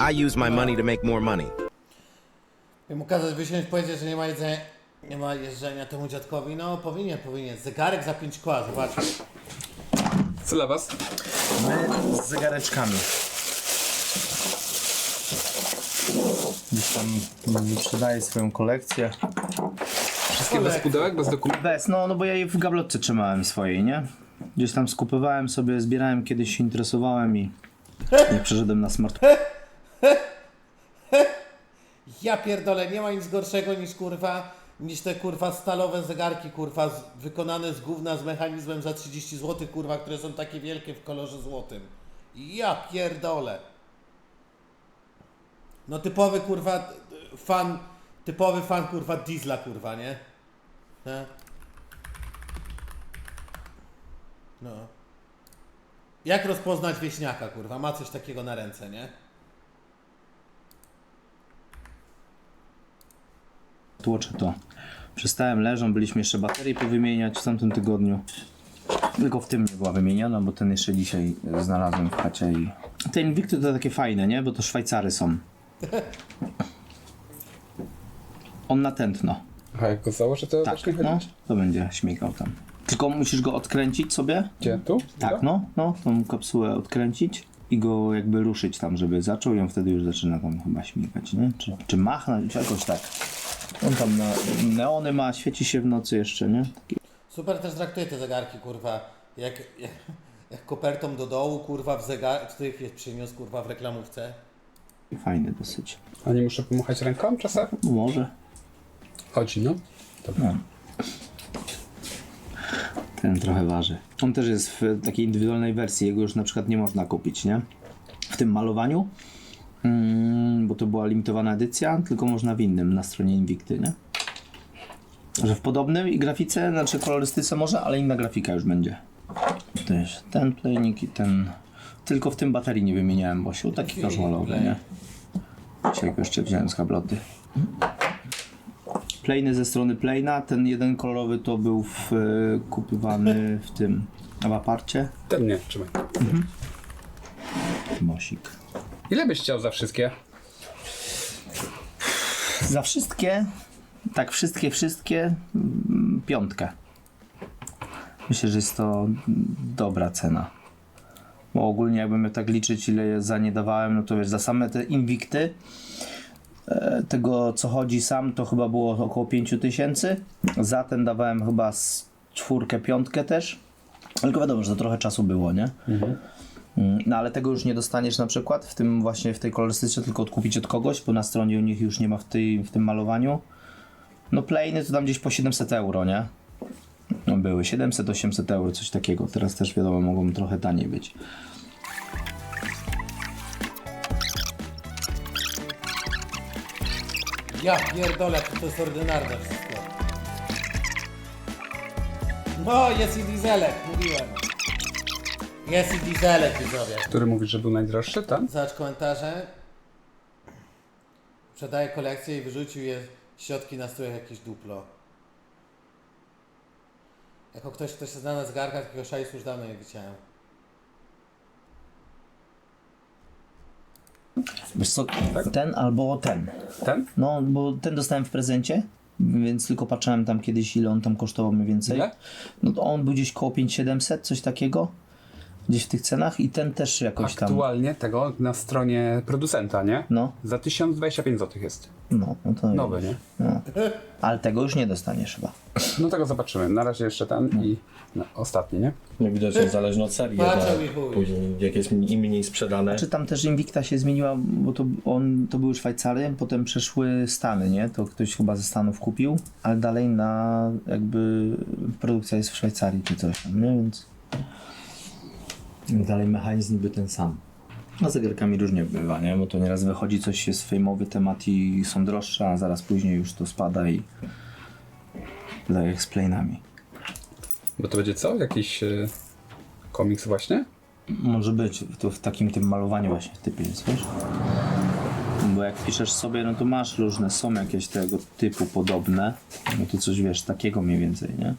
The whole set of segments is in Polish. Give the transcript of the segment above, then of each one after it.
I use my money to make more money. I mu kazać wysiąść, powiedzieć, że nie ma jedzenia, nie ma jeżdżenia temu dziadkowi. No powinien, powinien. Zegarek za 5 koła, zobacz. Co dla was? My z zegareczkami. Gdzieś tam sprzedaję swoją kolekcję. Wszystkie bez pudełek, bez dokumentów? Bez, no, no bo ja je w gablotce trzymałem swojej, nie? Gdzieś tam skupywałem sobie, zbierałem, kiedyś się interesowałem i nie przeszedłem na smart. Ja pierdolę, nie ma nic gorszego niż kurwa, niż te kurwa stalowe zegarki kurwa z, wykonane z gówna z mechanizmem za 30 zł kurwa, które są takie wielkie w kolorze złotym. Ja pierdolę. No typowy kurwa fan, typowy fan kurwa diesla kurwa, nie? nie? No. Jak rozpoznać wieśniaka kurwa? Ma coś takiego na ręce, nie? Tłoczę to. Przestałem, leżą, byliśmy jeszcze baterie powymieniać w tamtym tygodniu. Tylko w tym nie była wymieniona, bo ten jeszcze dzisiaj znalazłem w chacie i... Te Invicty to takie fajne, nie? Bo to Szwajcary są. On na tętno. Aha, jak go założę, to Tak, zacznie no, to będzie śmigał tam. Tylko musisz go odkręcić sobie. Gdzie? Tu? Tak, no, no, tą kapsułę odkręcić i go jakby ruszyć tam, żeby zaczął i on wtedy już zaczyna tam chyba śmigać, nie? Czy, czy machnąć, jakoś tak. On tam na, neony ma, świeci się w nocy jeszcze, nie? Taki Super też traktuje te zegarki, kurwa. Jak, jak, jak kopertą do dołu, kurwa, w zegar, w tych jest przyniósł, kurwa, w reklamówce. fajny dosyć. A nie muszę pomachać ręką czasem? Może. Chodzi, no. No. Ten trochę waży. On też jest w takiej indywidualnej wersji, jego już na przykład nie można kupić, nie? W tym malowaniu, mm, bo to była limitowana edycja, tylko można w innym na stronie Invicty, nie? Że w podobnym i grafice, znaczy kolorystyce może, ale inna grafika już będzie. To jest ten playnik i ten... Tylko w tym baterii nie wymieniałem, bo się taki casualowy, nie? Dzisiaj jeszcze wziąłem z kabloty. Plejny ze strony Plejna, ten jeden kolorowy to był w, e, kupywany w tym, w aparcie. Ten nie, trzymaj. Mosik. Ile byś chciał za wszystkie? Za wszystkie, tak wszystkie, wszystkie, mm, piątkę. Myślę, że jest to dobra cena. Bo ogólnie jakbym miał tak liczyć, ile je za nie dawałem, no to wiesz, za same te Invicty, tego co chodzi sam, to chyba było około 5000 tysięcy. Za ten dawałem chyba z czwórkę, piątkę też. Tylko wiadomo, że to trochę czasu było, nie? Mm, No ale tego już nie dostaniesz na przykład w tym właśnie w tej kolorystyce, tylko odkupić od kogoś, bo na stronie u nich już nie ma w, tej, w tym malowaniu. No plejny to tam gdzieś po 700 euro, nie? No były 700-800 euro, coś takiego. Teraz też wiadomo, mogą trochę taniej być. Ja pierdolę, to jest ordynarne wszystko. No, jest i dieselek, mówiłem. Jest i dieselek, widzowie. Który mówisz, że był najdroższy, ten? Zobacz komentarze. Sprzedaje kolekcję i wyrzucił je środki na strój jak jakieś duplo. Jako ktoś, kto się zna na zegarkach, takiego szajsu już dawno nie widziałem. Wiesz co, ten albo ten. Ten? No, bo ten dostałem w prezencie, więc tylko patrzyłem tam kiedyś, ile on tam kosztował mniej więcej. Ile? No to on był gdzieś koło 5700, coś takiego. Gdzieś w tych cenach i ten też jakoś tam. Aktualnie tego na stronie producenta, nie? No, Za 1025 zł jest. no, no to. Nowy, nie? No. Ale tego już nie dostaniesz chyba. No tego zobaczymy. Na razie jeszcze ten i no, ostatni, nie? No widocznie zależnie od serii, Patrzę że i chuj. później jak jest im mniej sprzedane, Czy tam też Invicta się zmieniła, bo to, on, to były Szwajcary, potem przeszły Stany, nie? To ktoś chyba ze Stanów kupił, ale dalej na jakby produkcja jest w Szwajcarii czy coś tam, nie? Więc dalej mechanizm niby ten sam. A zegarkami różnie bywa, nie? Bo to nieraz wychodzi coś, jest fejmowy temat i są droższe, a zaraz później już to spada i tak jak z. Bo to będzie co? Jakiś e, komiks właśnie? Może być, to w takim tym malowaniu właśnie typie jest, wiesz? Bo jak piszesz sobie, no to masz różne, są jakieś tego typu podobne, no to coś wiesz, takiego mniej więcej, nie?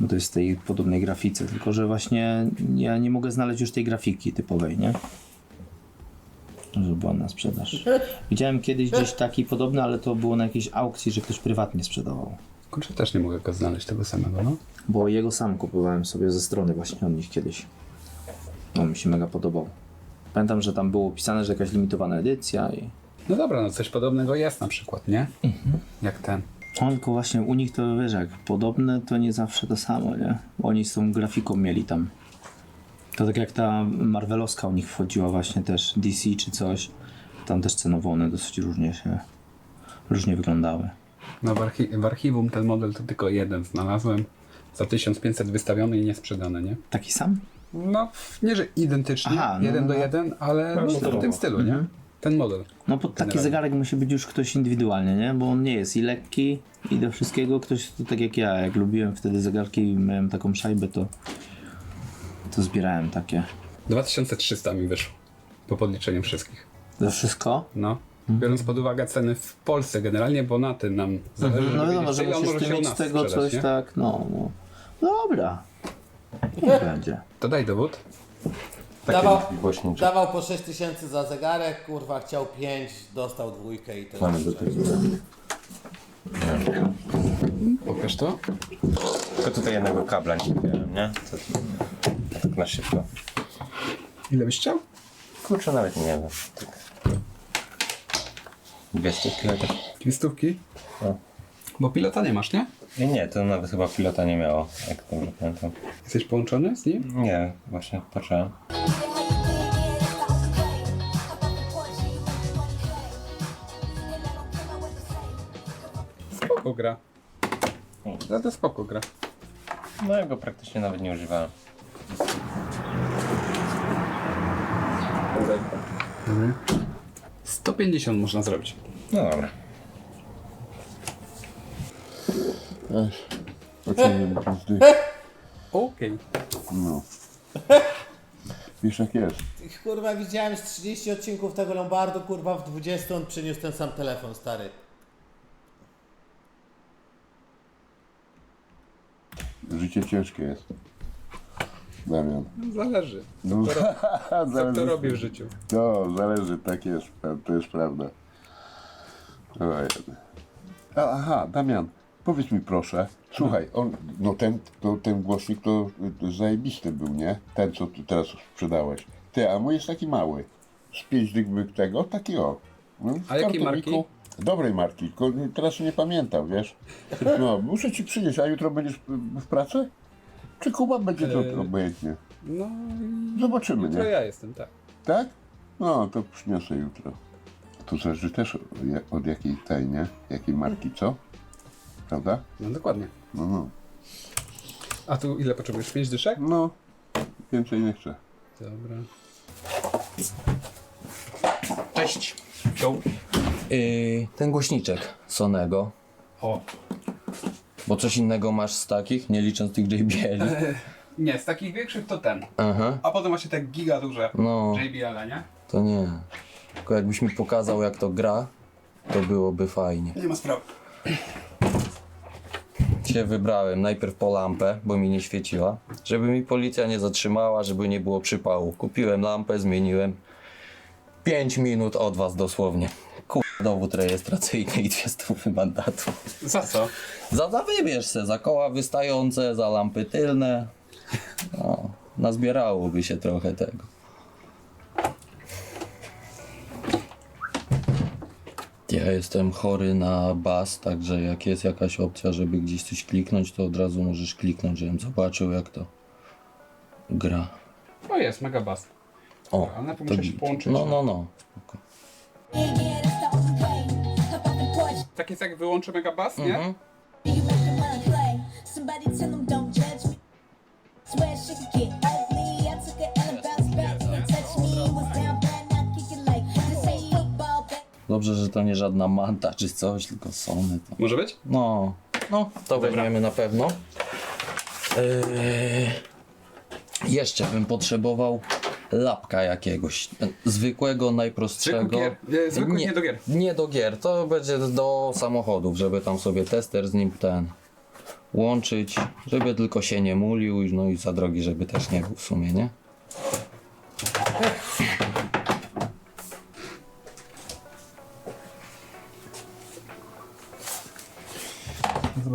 Bo to jest w tej podobnej grafice, tylko że właśnie ja nie mogę znaleźć już tej grafiki typowej, nie? że była na sprzedaż. Widziałem kiedyś gdzieś taki podobny, ale to było na jakiejś aukcji, że ktoś prywatnie sprzedawał. Kurczę, też nie mogę go znaleźć tego samego, no. Bo jego sam kupowałem sobie ze strony właśnie od nich kiedyś. No mi się mega podobał. Pamiętam, że tam było pisane, że jakaś limitowana edycja i... No dobra, no coś podobnego jest na przykład, nie? Jak ten. No, tylko właśnie u nich to wiesz jak, podobne to nie zawsze to samo, nie? Oni z tą grafiką mieli tam. To tak jak ta Marvelowska u nich wchodziła właśnie też, DC czy coś. Tam też cenowo one dosyć różnie się, różnie wyglądały. No w, archi- w archiwum ten model to tylko jeden znalazłem. Za 1500 wystawiony i niesprzedany, nie? Taki sam? No, nie że identycznie, Aha, no, jeden do no. jeden, ale no, w tym stylu, nie? Ten model. No pod taki Generalnie. zegarek musi być już ktoś indywidualnie, nie? Bo on nie jest i lekki i do wszystkiego ktoś, to tak jak ja, jak lubiłem wtedy zegarki i miałem taką szajbę, to to zbierałem takie. 2300 mi wyszło. Po podliczeniu wszystkich. To wszystko? No. Biorąc pod uwagę ceny w Polsce generalnie, bo na tym nam zależy, No żeby wiadomo, że musisz ty mieć z tego sprzedać, coś nie? tak, no, no. Dobra. Niech będzie. To daj dowód. Dawał, głośniczy. dawał po 6 tysięcy za zegarek, kurwa, chciał 5, dostał dwójkę i to Mamy jest do tego. Pokaż to. Tylko tutaj jednego kabla nie wziąłem, nie? To, tak na szybko. Ile byś chciał? Kurczę, nawet nie wiem. Tak. Dwie stówki chociaż. Dwie stówki? No. Bo pilota nie masz, nie? Nie, nie, to nawet chyba pilota nie miało, jak dobrze pamiętam. Jesteś połączony z nim? Nie, właśnie patrzyłem. Spoko gra. Za to spoko gra. No ja go praktycznie nawet nie używałem. 150 można zrobić. No dobra. Okej. Wiesz jak jest. Kurwa, widziałem z 30 odcinków tego Lombardu, kurwa, w 20 on przyniósł ten sam telefon, stary. Życie ciężkie jest. Damian. Zależy. No, Co zależy, kto robi w życiu? No, zależy, tak jest. To jest prawda. A, Aha, Damian, powiedz mi proszę. Słuchaj, on, no ten, to, ten głośnik to, zajebisty był, nie? Ten, co teraz sprzedałeś. Ty, a mój jest taki mały. Z pięć dych tego, taki o. No, w A jakiej kartoniku. marki? Dobrej marki, tylko teraz nie pamiętam, wiesz? No, muszę ci przynieść, a jutro będziesz w pracy? Czy Kuba będzie to Eee, obojętnie? No, Zobaczymy, to nie? ja jestem, tak. Tak? No, to przyniosę jutro. To zależy też od, od jakiej tej, nie? Jakiej marki, co? Prawda? No dokładnie. No. A tu ile potrzebujesz? 5 dyszek? No, więcej nie chcę. Dobra. Cześć. Yy, ten głośniczek Sonego, O. bo coś innego masz z takich, nie licząc tych JBL. Nie, z takich większych to ten. Aha, A potem właśnie te giga duże no JBL, nie? to nie. Tylko jakbyś mi pokazał jak to gra, to byłoby fajnie. Nie ma sprawy. Się wybrałem najpierw po lampę, bo mi nie świeciła, żeby mi policja nie zatrzymała, żeby nie było przypału. Kupiłem lampę, zmieniłem. 5 minut od was dosłownie. Kur... dowód rejestracyjny i dwie stówy mandatu. Za co? Za, za wybierz se, za koła wystające, za lampy tylne. No, nazbierałoby się trochę tego. Ja jestem chory na bas, także jak jest jakaś opcja, żeby gdzieś coś kliknąć, to od razu możesz kliknąć, żebym zobaczył jak to gra. O jest, mega bass. O, Ale najpierw to muszę się git. połączyć. No, no, no. Spoko. Tak jest jak wyłączę mega bass, nie? Mhm. Somebody tell them don't judge me. Swear could get. Dobrze, że to nie żadna manta czy coś, tylko Sony. To. Może być? No, no, to weźmiemy na pewno. Eee, jeszcze bym potrzebował lapka jakiegoś. Zwykłego, najprostszego. Zwykły gier. Nie, zwykły nie do gier. Nie do gier, to będzie do samochodów, żeby tam sobie tester z nim ten łączyć, żeby tylko się nie mulił, no i za drogi, żeby też nie był w sumie, nie?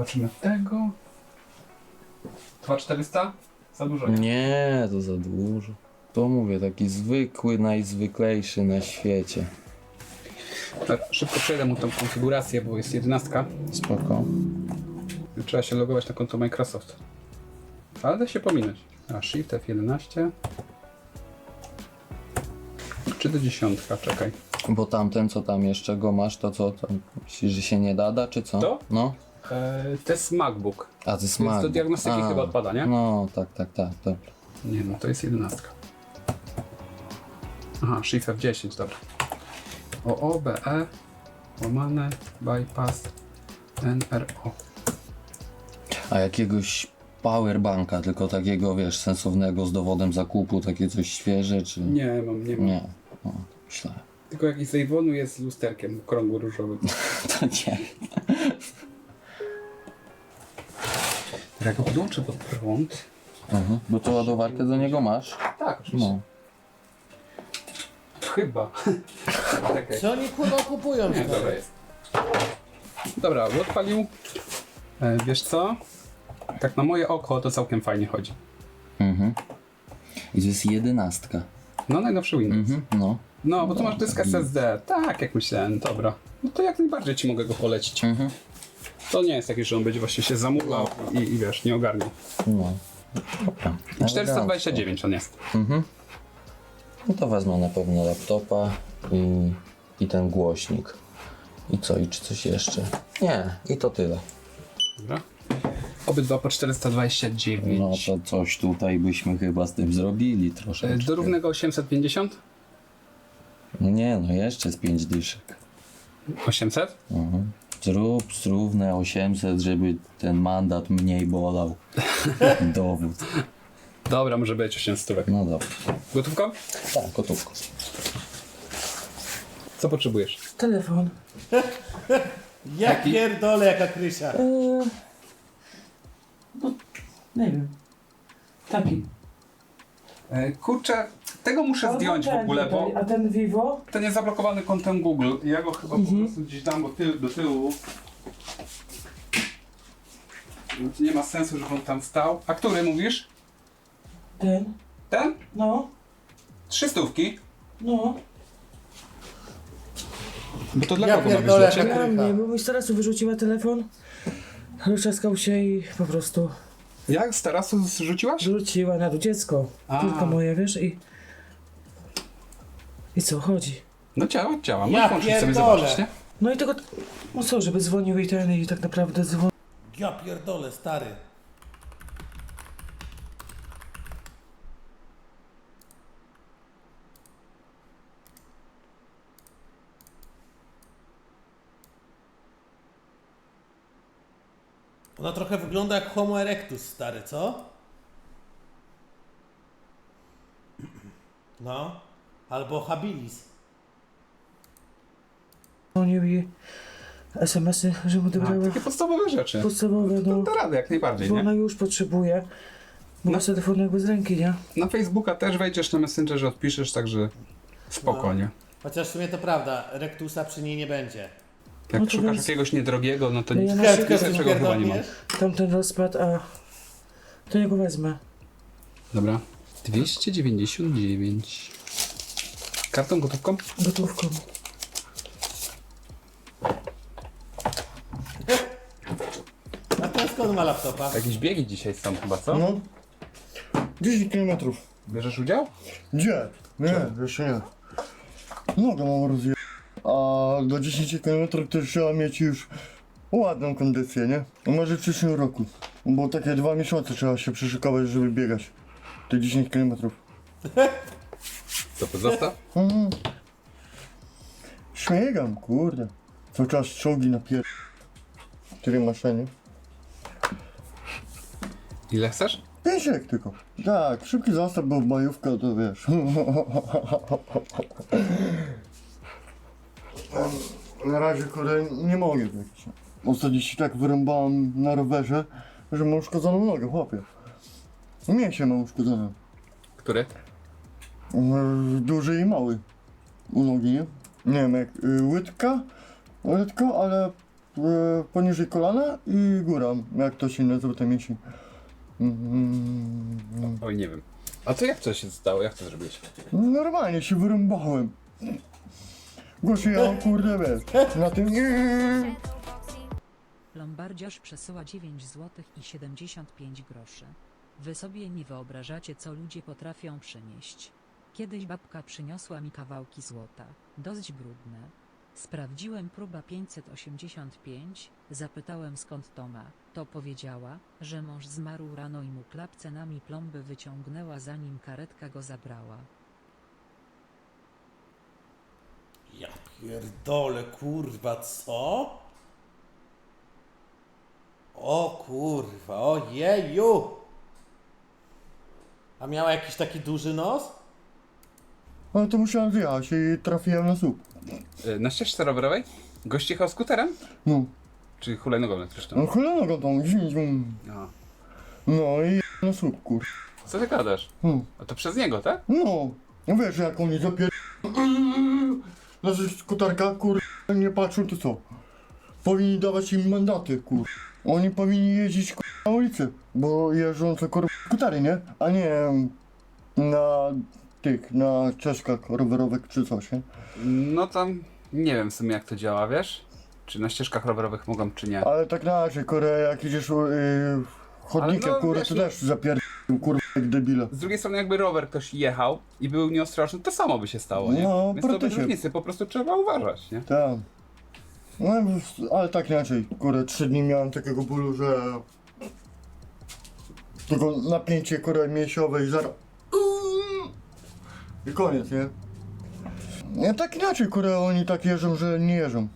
Zobaczymy tego. 2400? Za dużo. nie? Nie, to za dużo. To mówię, taki zwykły, najzwyklejszy na świecie. Tak, szybko przejdę mu tą konfigurację, bo jest 11. Spoko. Trzeba się logować na konto Microsoft. Ale da się pominąć. A, Shift F11. Czy do dziesiątka, czekaj. Bo tamten, co tam jeszcze go masz, to co tam? Myślisz, że się nie dada, czy co? To? No. Eee, to jest MacBook. A to jest Więc do diagnostyki A, chyba odpada, nie? No, tak, tak, tak. tak. Nie no, to jest 11. Aha, Shift F10, dobra. OO, BE, łamane, bypass, NRO. A jakiegoś powerbanka, tylko takiego, wiesz, sensownego z dowodem zakupu, takie coś świeże, czy... Nie mam, nie mam. Nie. O, myślałem. Tylko jakiś z Avonu jest z lusterkiem krągu różowym. To nie. Jak go podłączę pod prąd. Mhm. Bo to ładowarkę do niego masz? Tak, oczywiście. No. Chyba. Czekaj. Co oni kurwa kupują? Nie, dobra jest. Dobra, odpalił. E, wiesz co? Tak na moje oko to całkiem fajnie chodzi. Mhm. I to jest jedenastka. No najnowszy Windows. Mhm. No. No, bo tu masz dysk SSD. Tak, jak myślałem, dobra. No to jak najbardziej ci mogę go polecić. Mhm. To nie jest taki, że on będzie właśnie się zamulał i, i wiesz, nie ogarniał. No. Dobra. 429 on jest. Mhm. No to wezmę na pewno laptopa i, i ten głośnik. I co, i czy coś jeszcze? Nie, i to tyle. Dobra. Obydwa po 429. No to coś tutaj byśmy chyba z tym zrobili E, troszeczkę. Do równego 850? Nie, no jeszcze z 5 dyszek. 800? Mhm. Zrób zrówne 800, żeby ten mandat mniej bolał. Dowód. Dobra, może być 800. No dobra. Gotówko? Tak, gotówko. Co potrzebujesz? Telefon. Ja pierdolę jaka krysia. Eee, no, nie wiem. Taki. E, kurczę, tego muszę Albo zdjąć w ten ogóle, bo tutaj, A ten Vivo? ten jest zablokowany kontem Google. Ja go chyba po prostu gdzieś dam do, tył, do tyłu. To nie ma sensu, żeby on tam stał. A który mówisz? Ten? Ten? No, Trzy stówki. no. Bo to dla Ja kogo ma być? pierdolę, Dla jak- ciebie? Dla mnie, bo mi z tarasu wyrzuciła telefon. Rozczaskał się i po prostu Jak z tarasu zrzuciłaś? rzuciła na dół dziecko. A. Tylko moje, wiesz, i... I co, chodzi? No działa, działa. Ja Możesz włączyć sobie pierdolę. zobaczyć, nie? No i tego... No co, żeby dzwonił i ten, i tak naprawdę dzwonił. Ja pierdolę, stary. Ona trochę wygląda jak Homo erectus, stary, co? No. Albo habilis. Dzwonił i SMS-y, że mu A, odebrała. takie podstawowe rzeczy. Podstawowe, no. Da radę jak najbardziej, Bo nie? ona już potrzebuje. Bo No. ma telefon jakby z ręki, nie? Na Facebooka też wejdziesz na Messengerze, odpiszesz, także spokojnie. Chociaż w sumie to prawda, rectusa przy niej nie będzie. Jak No to szukasz więc- jakiegoś niedrogiego, no to No nic ja na Kredkę szybko chyba nie ma. pierdolniesz? tamten rozpad, a to ja go wezmę. Dobra. 299. Kartą, gotówką? Gotówką. A teraz skąd ma laptopa? Jakieś biegi dzisiaj są chyba, co? No. 10 km. Bierzesz udział? Gdzie? Nie, jeszcze nie. Nogę mam rozje... A do 10 km to trzeba mieć już ładną kondycję, nie? A Może w przyszłym roku. Bo takie dwa miesiące trzeba się przyszykować, żeby biegać. Te 10 km. Co, to zostaw? Mhm. Śmiegam, kurde. Cały czas czołgi na pier... Cztery maszyny. Ile chcesz? Pięciek tylko. Tak, szybki zastaw, bo majówka to wiesz. Na razie kurde nie mogę biegać. Ostatnio się tak wyrąbałem na rowerze, że mam uszkodzoną nogę, chłopie. Mięsie mam uszkodzone. Który? Yy, Duży i mały. U nogi, nie? Nie wiem jak y, łydka, łydka, ale e, poniżej kolana i góra, jak to się nazywa te mięśnie. Mm, Oj, nie wiem. A co jak to się stało? Jak to zrobiłeś? Normalnie się wyrąbałem. Głosie ja kurde wiesz, na tym Lombardziarz przesyła 9 zł i 75 groszy. Wy sobie nie wyobrażacie co ludzie potrafią przynieść. Kiedyś babka przyniosła mi kawałki złota, dość brudne. Sprawdziłem próba 585, zapytałem skąd to ma, to powiedziała, że mąż zmarł rano i mu klapce nami plomby wyciągnęła zanim karetka go zabrała. Ja pierdolę, kurwa, co? O kurwa, ojeju! A miała jakiś taki duży nos? Ale to musiałem zjechać i trafiłem na słup. Y, Na ścieżce rowerowej? Gość jechał skuterem? No, Czy hulajnogą elektryczną? no go tam, zium. No. no i na słup, kur. Co ty gadasz? No, A to przez niego, tak? no, no wiesz jak oni zapier... Znaczy skutarka, kur... nie patrzą to co? Powinni dawać im mandaty, kur. Oni powinni jeździć kur... na ulicy, bo jeżdżą to kur... skutary, nie? A nie na tych, na czeszkach rowerowych czy coś, nie? No tam nie wiem w sumie jak to działa, wiesz? Czy na ścieżkach rowerowych mogą, czy nie. Ale tak na razie, kurę, jak idziesz yy, chodnikiem, no, wiesz, to no- też zapier... kurwa, jak debile. Z drugiej strony jakby rower ktoś jechał i był nieostrożny, to samo by się stało, nie? No, Więc to bez praktycznie. różnicy, po prostu trzeba uważać, nie? Tak. No, ale tak inaczej, kurę, trzy dni miałem takiego bólu, że... Tylko napięcie, kurę, mięsiowe i zaraz... I koniec, nie? Nie, tak inaczej, kurę, oni tak jeżdżą, że nie jeżdżą.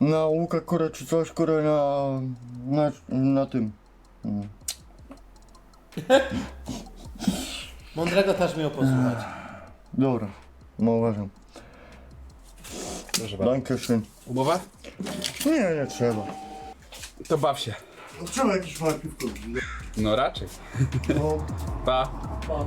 Na łukach, kurę, czy coś, kurę, na... na, na tym. Mm. Mądrego też miał posłuchać. Dobra, no uważam. Proszę bardzo. Dankeschön. Umowa? Nie, nie trzeba. To baw się. Trzeba jakieś małe piwko. No raczej. No. Pa. Pa.